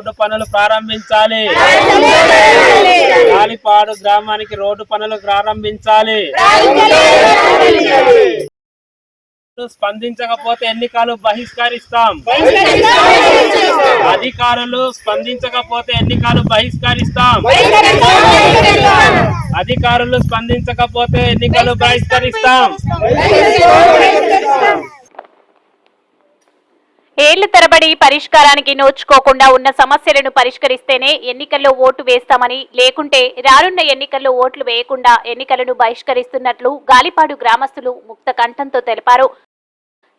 Road పనులు ప్రారంభించాలి. గాలిపాడు గ్రామానికి రోడ్డు పనులు ప్రారంభించాలి. స్పందించకపోతే ఎన్నికలు బహిష్కరిస్తాం. అధికారులు స్పందించకపోతే ఎన్నికలు బహిష్కరిస్తాం. అధికారులు స్పందించకపోతే ఎన్నికలు బహిష్కరిస్తాం. ఏళ్ళ తరబడి పరిష్కారానికి నోచుకోకుండా ఉన్న సమస్యలను పరిష్కరిస్తేనే ఎన్నికల్లో ఓటు వేస్తామని లేకుంటే రానున్న ఎన్నికల్లో ఓట్లు వేయకుండా ఎన్నికలను బహిష్కరిస్తున్నట్లు గాలిపాడు గ్రామస్తులు ముక్త కంఠంతో తెలిపారు.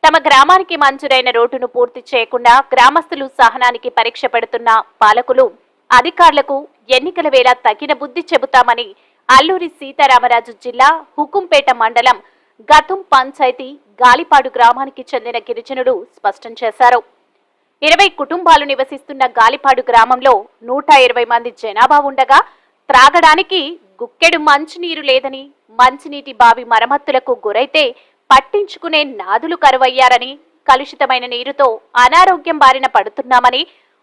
తమ గ్రామానికి మంజూరైన రోడ్డును పూర్తి చేయకుండా గ్రామస్తులు సహనానికి పరీక్ష పెడుతున్న పాలకులు అధికారులకు ఎన్నికల వేళ తగిన బుద్ధి చెబుతామని అల్లూరి సీతారామరాజు జిల్లా హుకుంపేట మండలం గతం పంచాయతీ గాలిపాడు గ్రామానికి చెందిన గిరిజనుడు స్పష్టం చేశారు. ఇరవై కుటుంబాలు నివసిస్తున్న గాలిపాడు గ్రామంలో నూట ఇరవై మంది జనాభా ఉండగా త్రాగడానికి గుక్కెడు మంచినీరు లేదని మంచినీటి బావి మరమ్మతులకు గురైతే పట్టించుకునే నాదులు కరువయ్యారని కలుషితమైన నీరుతో అనారోగ్యం బారిన పడుతున్నామని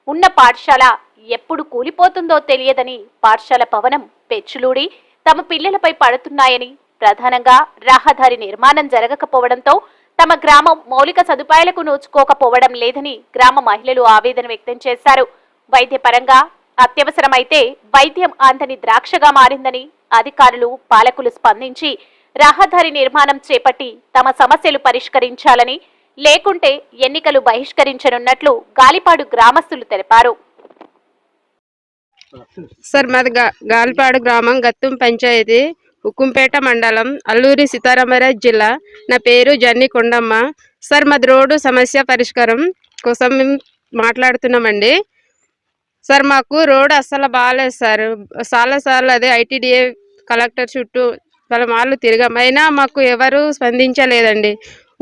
ఉన్న పాఠశాల ఎప్పుడు కూలిపోతుందో తెలియదని పాఠశాల భవనం పెచ్చులూడి తమ పిల్లలపై పడుతున్నాయని ప్రధానంగా రహదారి నిర్మాణం జరగకపోవడంతో తమ గ్రామం మౌలిక సదుపాయాలకు నోచుకోకపోవడం లేదని గ్రామ మహిళలు ఆవేదన వ్యక్తం చేశారు. వైద్యపరంగా అత్యవసరమైతే వైద్యం అంతని ద్రాక్షగా మారిందని అధికారులు పాలకులు స్పందించి రహదారి నిర్మాణం చేపట్టి తమ సమస్యలు పరిష్కరించాలని లేకుంటే ఎన్నికలు బహిష్కరించనున్నట్లు గాలిపాడు గ్రామస్తులు తెలిపారు. సార్ మాది గాలిపాడు గ్రామం గత్తుం పంచాయతీ ఉక్కుంపేట మండలం అల్లూరి సీతారామరాజు జిల్లా. నా పేరు జన్ని కొండమ్మ. సార్ మాది రోడ్డు సమస్య పరిష్కారం కోసం మేము మాట్లాడుతున్నామండి. సార్ మాకు రోడ్ అస్సలు బాగాలేదు సార్. చాలా సార్లు అదే ఐటీడీఏ కలెక్టర్ చుట్టూ వాళ్ళ తిరిగాం. అయినా మాకు ఎవరు స్పందించలేదండి.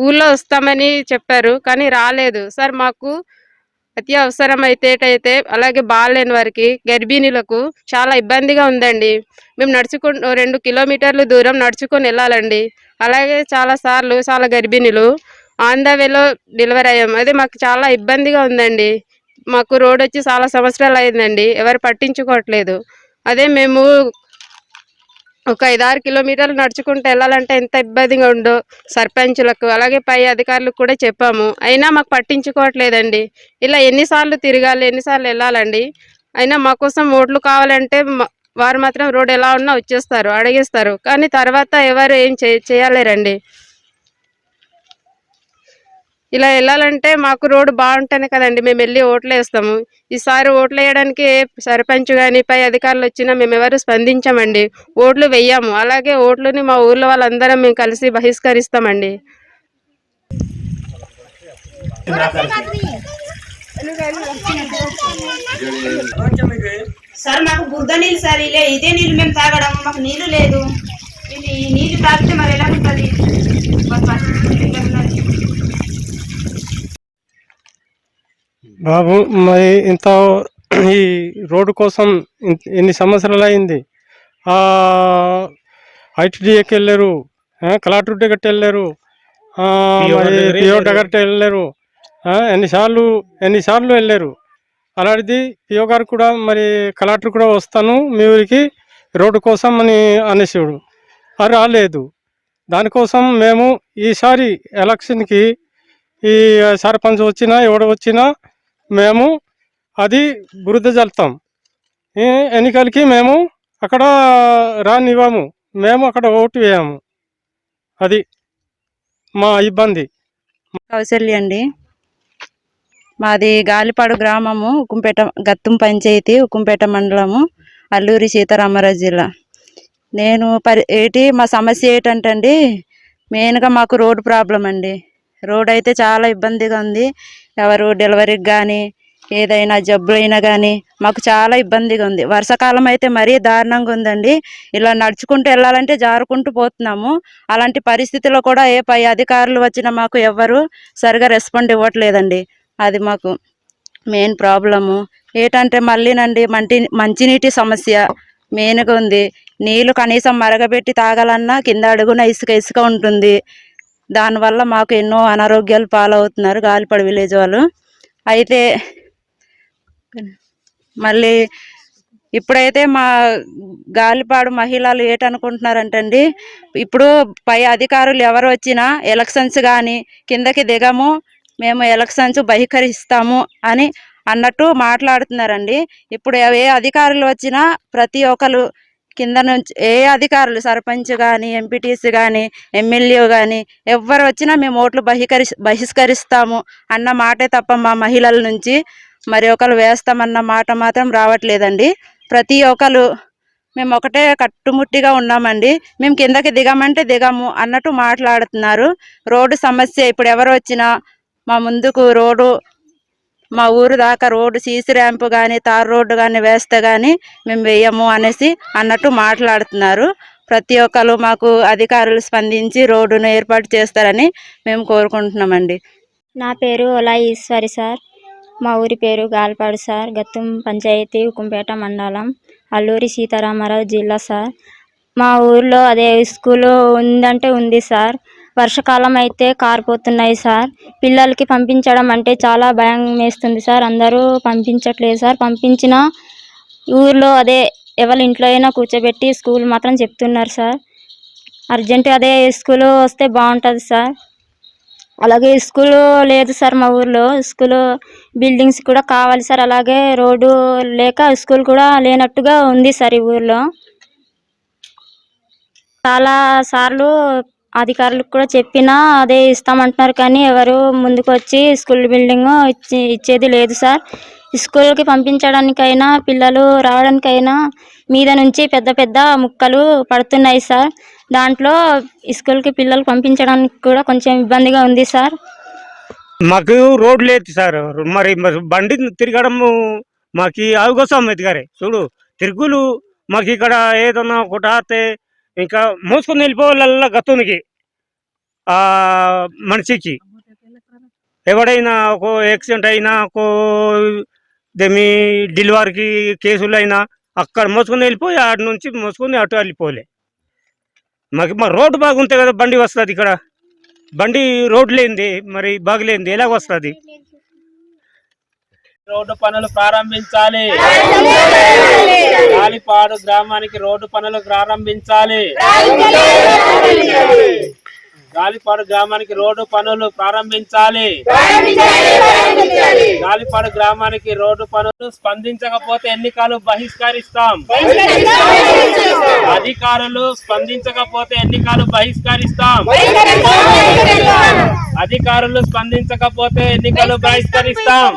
ఊళ్ళో వస్తామని చెప్పారు కానీ రాలేదు. సార్ మాకు అత్యవసరం అయితేటైతే అయితే అలాగే బాగాలేని వారికి గర్భిణీలకు చాలా ఇబ్బందిగా ఉందండి. మేము నడుచుకుంటూ రెండు కిలోమీటర్లు దూరం నడుచుకొని వెళ్ళాలండి. అలాగే చాలా సార్లు చాలా గర్భిణీలు ఆన్ ద వేలో డెలివరీ అయ్యాం. అదే మాకు చాలా ఇబ్బందిగా ఉందండి. మాకు రోడ్ వచ్చి చాలా సంవత్సరాలు అయిందండి. ఎవరు పట్టించుకోవట్లేదు. అదే మేము ఒక ఐదారు కిలోమీటర్లు నడుచుకుంటూ వెళ్ళాలంటే ఎంత ఇబ్బందిగా ఉండో సర్పంచులకు అలాగే పై అధికారులకు కూడా చెప్పాము. అయినా మాకు పట్టించుకోవట్లేదండి. ఇలా ఎన్నిసార్లు తిరగాలి ఎన్నిసార్లు వెళ్ళాలండి? అయినా మా కోసం ఓట్లు కావాలంటే వారు మాత్రం రోడ్ ఎలా ఉన్నా వచ్చేస్తారు అడిగేస్తారు. కానీ తర్వాత ఎవరు ఏం చే చేయలేరండి. ఇలా వెళ్ళాలంటే మాకు రోడ్డు బాగుంటేనే కదండి. మేము వెళ్ళి ఓట్లు వేస్తాము. ఈసారి ఓట్లు వేయడానికి సర్పంచ్ కానీ పై అధికారులు వచ్చినా మేము ఎవరు స్పందించామండి. ఓట్లు వెయ్యాము అలాగే ఓట్లని మా ఊర్లో వాళ్ళందరం మేము కలిసి బహిష్కరిస్తామండి. సార్ మాకు బుద్ధ నీళ్ళు సార్ ఇలా. ఇదే నీళ్ళు మేము తాగడం. మాకు నీళ్ళు లేదు. ఇది ఈ నీళ్ళు తాగితే మరి ఎలా ఉంటుంది? బాబు మరి ఇంత ఈ రోడ్డు కోసం ఎన్ని సంవత్సరాలు అయింది? ఐటీడీఏకి వెళ్ళారు ఆ, కలెక్టర్ దగ్గరికి వెళ్ళారు మరి పిఓ దగ్గరికి వెళ్ళారు ఎన్నిసార్లు ఎన్నిసార్లు వెళ్ళారు? అలాంటిది పిఓ గారు కూడా మరి కలెక్టర్ కూడా వస్తాను మీ ఊరికి రోడ్డు కోసం అని అనేసాడు. అది రాలేదు. దానికోసం మేము ఈసారి ఎలక్షన్కి ఈ సర్పంచ్ వచ్చినా ఎవడు వచ్చినా మేము అది బురద జల్తాం. ఎన్నికలకి మేము అక్కడ రానివ్వము. మేము అక్కడ ఓటు వేయము. అది మా ఇబ్బంది. కౌశల్య అండి. మాది గాలిపాడు గ్రామము ఉక్కుంపేట గత్తుం పంచాయతీ ఉక్కుంపేట మండలము అల్లూరి సీతారామరాజు జిల్లా. నేను పరి ఏంటి మా సమస్య ఏంటంటే అండి మెయిన్గా మాకు రోడ్డు ప్రాబ్లం అండి. రోడ్ అయితే చాలా ఇబ్బందిగా ఉంది. ఎవరు డెలివరీకి కానీ ఏదైనా జబ్బులైనా కానీ మాకు చాలా ఇబ్బందిగా ఉంది. వర్షాకాలం అయితే మరీ దారుణంగా ఉందండి. ఇలా నడుచుకుంటూ వెళ్ళాలంటే జారుకుంటూ పోతున్నాము. అలాంటి పరిస్థితిలో కూడా ఏ పై అధికారులు వచ్చినా మాకు ఎవ్వరు సరిగా రెస్పాండ్ ఇవ్వట్లేదండి. అది మాకు మెయిన్ ప్రాబ్లము. ఏంటంటే మళ్ళీనండి మంటి మంచినీటి సమస్య మెయిన్గా ఉంది. నీళ్ళు కనీసం మరగబెట్టి తాగాలన్నా కింద అడుగున ఇసుక ఇసుక ఉంటుంది. దానివల్ల మాకు ఎన్నో అనారోగ్యాలు పాలవుతున్నారు గాలిపడి విలేజ్ వాళ్ళు. అయితే మళ్ళీ ఇప్పుడైతే మా గాలిపాడు మహిళలు ఏటనుకుంటున్నారంటండి ఇప్పుడు పై అధికారులు ఎవరు వచ్చినా ఎలక్షన్స్ కానీ కిందకి దిగము మేము ఎలక్షన్స్ బహిష్కరిస్తాము అని అన్నట్టు మాట్లాడుతున్నారండి. ఇప్పుడు ఏ అధికారులు వచ్చినా ప్రతి ఒక్కరు కింద నుంచి ఏ అధికారులు సర్పంచ్ కానీ ఎంపీటీసీ కానీ ఎమ్మెల్యే కానీ ఎవ్వరు వచ్చినా మేము ఓట్లు బహికరి బహిష్కరిస్తాము అన్న మాటే తప్ప మా మహిళల నుంచి మరి ఒకరు వేస్తామన్న మాట మాత్రం రావట్లేదండి. ప్రతి ఒక్కరు మేము ఒకటే కట్టుముట్టిగా ఉన్నామండి. మేము కిందకి దిగమంటే దిగము అన్నట్టు మాట్లాడుతున్నారు. రోడ్డు సమస్య ఇప్పుడు ఎవరు వచ్చినా మా ముందుకు రోడ్డు మా ఊరు దాకా రోడ్డు సీసీ ర్యాంపు కానీ తార్ రోడ్డు కానీ వేస్తే కానీ మేము వేయము అనేసి అన్నట్టు మాట్లాడుతున్నారు. ప్రతి ఒక్కరు మాకు అధికారులు స్పందించి రోడ్డును ఏర్పాటు చేస్తారని మేము కోరుకుంటున్నామండి. నా పేరు ఒలా ఈశ్వరి సార్. మా ఊరి పేరు గాల్పాడు సార్. గత్తం పంచాయతీ ఉకుంపేట మండలం అల్లూరి సీతారామరావు జిల్లా సార్. మా ఊర్లో అదే స్కూలు ఉందంటే ఉంది సార్. వర్షాకాలం అయితే కారిపోతున్నాయి సార్. పిల్లలకి పంపించడం అంటే చాలా భయం వేస్తుంది సార్. అందరూ పంపించట్లేదు సార్. పంపించిన ఊర్లో అదే ఎవరి ఇంట్లో అయినా కూర్చోబెట్టి స్కూల్ మాత్రం చెప్తున్నారు సార్. అర్జెంట్ అదే స్కూల్ వస్తే బాగుంటుంది సార్. అలాగే స్కూల్ లేదు సార్ మా ఊర్లో. స్కూల్ బిల్డింగ్స్ కూడా కావాలి సార్. అలాగే రోడ్డు లేక స్కూల్ కూడా లేనట్టుగా ఉంది సార్ ఈ ఊర్లో. చాలా సార్లు అధికారులకు కూడా చెప్పినా అదే ఇస్తామంటున్నారు కానీ ఎవరు ముందుకు వచ్చి స్కూల్ బిల్డింగ్ ఇచ్చి ఇచ్చేది లేదు సార్. స్కూల్కి పంపించడానికైనా పిల్లలు రావడానికైనా మీద నుంచి పెద్ద పెద్ద ముక్కలు పడుతున్నాయి సార్. దాంట్లో స్కూల్కి పిల్లలు పంపించడానికి కూడా కొంచెం ఇబ్బందిగా ఉంది సార్. మాకు రోడ్ లేదు సార్. మరి మరి బండి తిరగడము మాకు అవకాశం ఎదిగారే చూడు తిరుగులు మాకు ఇక్కడ ఏదన్నా ఒకటి ఆతే ఇంకా మోసుకొని వెళ్ళిపోవాల గతునికి ఆ మనిషికి. ఎవడైనా ఒక యాక్సిడెంట్ అయినా ఒక దేమి డెలివరీకి కేసులు అయినా అక్కడ మోసుకొని వెళ్ళిపోయి ఆడ నుంచి మోసుకొని అటు వెళ్ళిపోలే. మాకు మా రోడ్డు బాగుంటే కదా బండి వస్తుంది ఇక్కడ. బండి రోడ్ లేనిది మరి బాగలేనిది ఎలాగ వస్తుంది? రోడ్డు పనులు ప్రారంభించాలి. కాలిపాడు గ్రామానికి రోడ్డు పనులు ప్రారంభించాలి. గాలిపాడు గ్రామానికి రోడ్డు పనులు ప్రారంభించాలి. గాలిపాడు గ్రామానికి రోడ్డు పనులు స్పందించకపోతే ఎన్నికలు బహిష్కరిస్తాం. అధికారులు స్పందించకపోతే ఎన్నికలు బహిష్కరిస్తాం. అధికారులు స్పందించకపోతే ఎన్నికలు బహిష్కరిస్తాం.